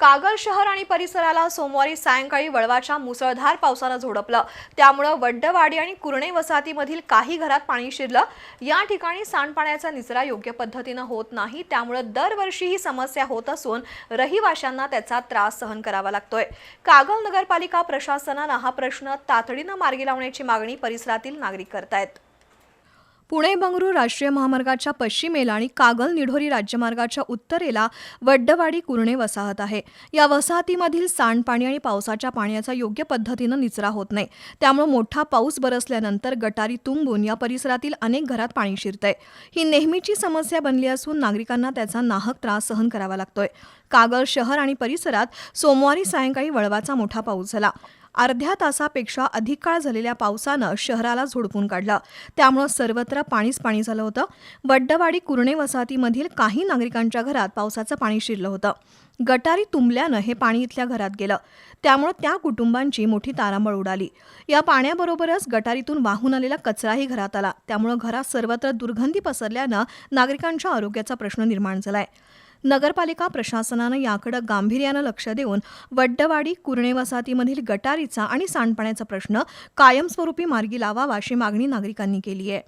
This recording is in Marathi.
कागल शहर आणि परिसराला सोमवारी सायंकाळी वळवाच्या मुसळधार पावसानं झोडपलं. त्यामुळं वड्डवाडी आणि कुर्णे वसाहतीमधील काही घरात पाणी शिरलं. या ठिकाणी सांडपाण्याचा निचरा योग्य पद्धतीनं होत नाही. त्यामुळं दरवर्षी ही समस्या होत असून रहिवाशांना त्याचा त्रास सहन करावा लागतोय. कागल नगरपालिका प्रशासनानं हा प्रश्न तातडीनं मार्गी लावण्याची मागणी परिसरातील नागरिक करतायत. पुणे बंगळूर राष्ट्रीय महामार्गाच्या पश्चिमेला आणि कागल निढोरी राज्यमार्गाच्या उत्तरेला वड्डवाडी कुरणे वसाहत आहे. या वसाहतीमधील सांडपाणी आणि पावसाच्या पाण्याचा योग्य पद्धतीनं निचरा होत नाही. त्यामुळे मोठा पाऊस बरसल्यानंतर गटारी तुंबून या परिसरातील अनेक घरात पाणी शिरतंय. ही नेहमीची समस्या बनली असून नागरिकांना त्याचा नाहक त्रास सहन करावा लागतोय. कागल शहर आणि परिसरात सोमवारी सायंकाळी वळवाचा मोठा पाऊस झाला. अर्ध्या तासापेक्षा अधिक काळ झालेल्या पावसानं शहराला झोडपून काढलं. त्यामुळं सर्वत्र पाणीच पाणी झालं होतं. बड्डवाडी कुर्णे वसाहतीमधील काही नागरिकांच्या घरात पावसाचं पाणी शिरलं होतं. गटारी तुंबल्यानं हे पाणी इथल्या घरात गेलं. त्यामुळं त्या कुटुंबांची मोठी तारांबळ उडाली. या पाण्याबरोबरच गटारीतून वाहून आलेला कचराही घरात आला. त्यामुळं घरात सर्वत्र दुर्गंधी पसरल्यानं नागरिकांच्या आरोग्याचा प्रश्न निर्माण झालाय. नगरपालिका प्रशासनानं याकडे गांभीर्यानं लक्ष देऊन वड्डवाडी कुर्णे वसाहतीमधील गटारीचा आणि सांडपाण्याचा प्रश्न कायमस्वरूपी मार्गी लावावा अशी मागणी नागरिकांनी केली आहे.